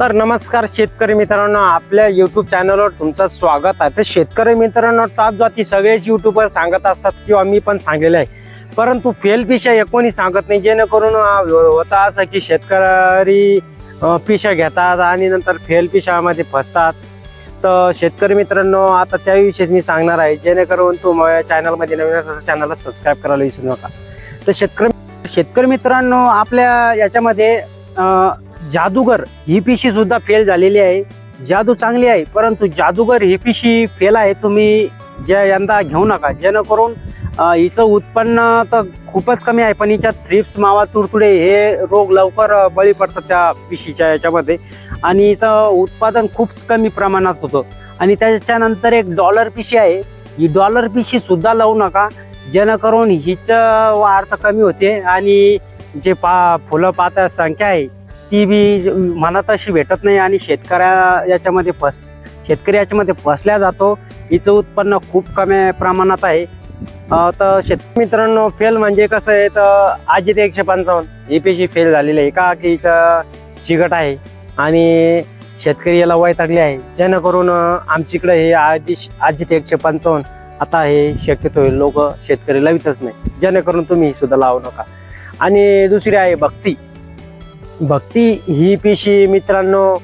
तर नमस्कार शेतकरी मित्रांनो आपल्या युट्यूब चॅनलवर तुमचं स्वागत आहे. तर शेतकरी मित्रांनो टॉप जाती सगळेच युट्यूबवर सांगत असतात किंवा मी पण सांगलेलं आहे. परंतु फेल एकोणी कोणी सांगत नाही जेणेकरून होता होतं असं की शेतकरी पिशा घेतात आणि नंतर फेल पिशामध्ये फसतात. तर शेतकरी मित्रांनो आता त्याविषयीच मी सांगणार आहे. जेणेकरून तू माझ्या चॅनलमध्ये नवीन असं चॅनलला सबस्क्राईब करायला विसरू नका. तर शेतकरी शेतकरी मित्रांनो आपल्या याच्यामध्ये जादूगर ही पिशी सुद्धा फेल झालेली आहे. जादू चांगली आहे परंतु जादूगर ही पिशी फेल आहे तुम्ही ज्या यंदा घेऊ नका. जेणेकरून हिचं उत्पन्न तर खूपच कमी आहे पण हिच्या थ्रिप्स मावा तुडतुडे हे रोग लवकर बळी पडतात त्या पिशीच्या याच्यामध्ये. आणि हिचं उत्पादन खूप कमी प्रमाणात होतं. आणि त्याच्यानंतर एक डॉलर पिशी आहे. ही डॉलर पिशी सुद्धा लावू नका. जेणेकरून हिचं वाढ तर कमी होते. आणि जे पा फुलं पाता संख्या आहे ती बी मनात अशी भेटत नाही आणि शेतकऱ्या याच्यामध्ये फस शेतकरी याच्यामध्ये फसल्या जातो. हिचं उत्पन्न खूप कमी प्रमाणात आहे. तर शेत मित्रांनो फेल म्हणजे कसं आहे तर आजी एकशे पंचावन्न. ही पेशी फेल झालेली आहे का की चिकट आहे? आणि शेतकरी याला वैतागले आहे. जेणेकरून आमच्याकडे हे आजी आजी एकशे पंचावन्न आता हे शक्यतो लोक शेतकरी लावितच नाही. जेणेकरून तुम्ही सुद्धा लावू नका. आणि दुसरी आहे भक्ती. भक्ती ही पिशी मित्रांनो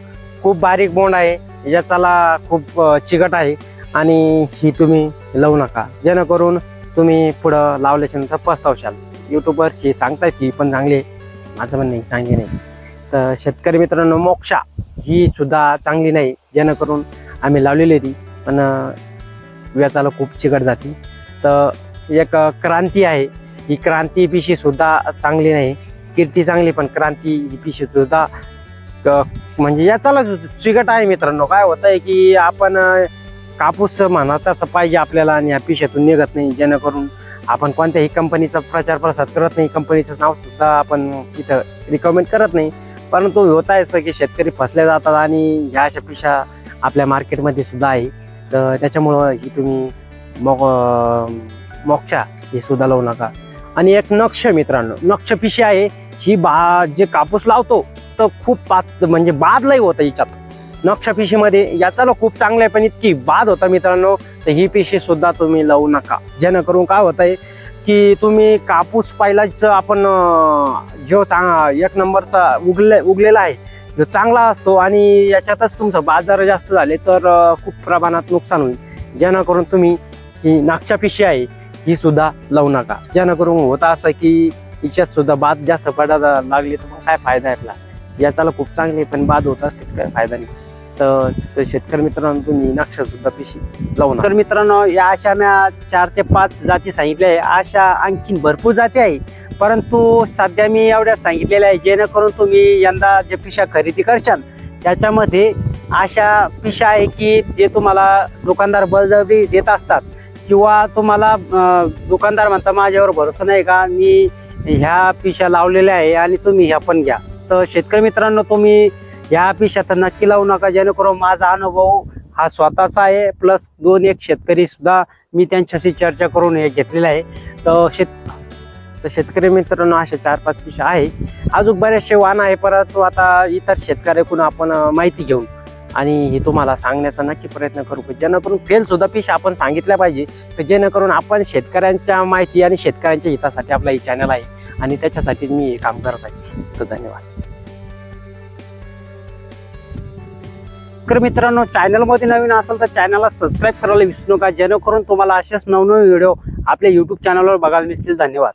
खूप बारीक बोंड आहे. याचाला खूप चिकट आहे. आणि ही तुम्ही लावू नका. जेणेकरून तुम्ही पुढं लावल्याच्यानंतर पस्तावशाल युट्यूबर्स ही सांगतायत ही पण चांगली आहे. माझं म्हणणं आहे चांगली नाही. तर शेतकरी मित्रांनो मोक्षा ही सुद्धा चांगली नाही. जेणेकरून आम्ही लावलेली होती पण व्याचाला खूप चिकट जाते. तर एक क्रांती आहे. ही क्रांती पिशी सुद्धा चांगली नाही. कीर्ती चांगली पण क्रांती ही पिशी सुद्धा क- म्हणजे याचाला चिकट आहे मित्रांनो. काय होत आहे की आपण अं, कापूस म्हणा तसं पाहिजे आपल्याला आणि या पिशातून निघत नाही. जेणेकरून आपण कोणत्याही कंपनीचा प्रचार प्रसार करत नाही. कंपनीचं नाव सुद्धा आपण इथं रिकमेंड करत नाही. परंतु होत आहे असं की शेतकरी फसले जातात आणि ह्या अशा पिशा आपल्या मार्केटमध्ये सुद्धा आहे. तर त्याच्यामुळं ही तुम्ही मोक मोक्षा ही सुद्धा लावू नका. आणि एक नक्ष मित्रांनो नक्ष पिशी आहे. ही बा जे कापूस लावतो तर खूप पात म्हणजे बाद लई होतं याच्यात. नक्ष पिशीमध्ये याचा खूप चांगलं आहे पण इतकी बाद होता मित्रांनो तर ही पिशी सुद्धा तुम्ही लावू नका. जेणेकरून काय होत आहे की तुम्ही कापूस पाहिलाच आपण जो चांग एक नंबरचा उगले उगलेला आहे जो चांगला असतो आणि याच्यातच तुमचं बाजार जास्त झाले तर खूप प्रमाणात नुकसान होईल. जेणेकरून तुम्ही ही नागच्या पिशी आहे ही सुद्धा लावू नका. जेणेकरून होता असं की हिच्यात सुद्धा बाद जास्त पडायला लागली तर मग काय फायदा आहे आपला. याचाला खूप चांगली पण बाद होत असते काय फायदा नाही. तर शेतकरी मित्रांनो तुम्ही नक्ष सुद्धा पिशी लावू नका तर मित्रांनो या अशा म्या चार ते पाच जाती सांगितल्या आहे. अशा आणखीन भरपूर जाती आहे. परंतु सध्या मी एवढ्या सांगितलेल्या आहे जेणेकरून तुम्ही यंदा जे पिशा खरेदी करशाल त्याच्यामध्ये अशा पिशा आहे की जे तुम्हाला दुकानदार बळजबरी देत असतात. किंवा तुम्हाला दुकानदार म्हणता माझ्यावर भरोसा नाही का? मी ह्या पिशा लावलेल्या आहे आणि तुम्ही ह्या पण घ्या. तर शेतकरी मित्रांनो तुम्ही ह्या पिशा तर नक्की लावू नका. जेणेकरून माझा अनुभव हा स्वतःचा आहे. प्लस दोन एक शेतकरी सुद्धा मी त्यांच्याशी चर्चा करून हे घेतलेला आहे. तर शेत तर शेतकरी मित्रांनो अशा चार पाच पिशा आहे. अजून बरेचसे वाहन आहे. परंतु आता इतर शेतकऱ्याकडून आपण माहिती घेऊन आणि हे तुम्हाला सांगण्याचा नक्की प्रयत्न करू जेणेकरून फेलसुद्धा पिश आपण सांगितल्या पाहिजे. तर जेणेकरून आपण शेतकऱ्यांच्या माहिती आणि शेतकऱ्यांच्या हितासाठी आपला हे चॅनल आहे. आणि त्याच्यासाठी मी हे काम करत आहे. तर धन्यवाद. तर मित्रांनो चॅनलमध्ये नवीन असेल तर चॅनलला सबस्क्राईब करायला विसरू नका. जेणेकरून तुम्हाला असेच नवनवीन व्हिडिओ आपल्या युट्यूब चॅनलवर बघायला मिळतील. धन्यवाद.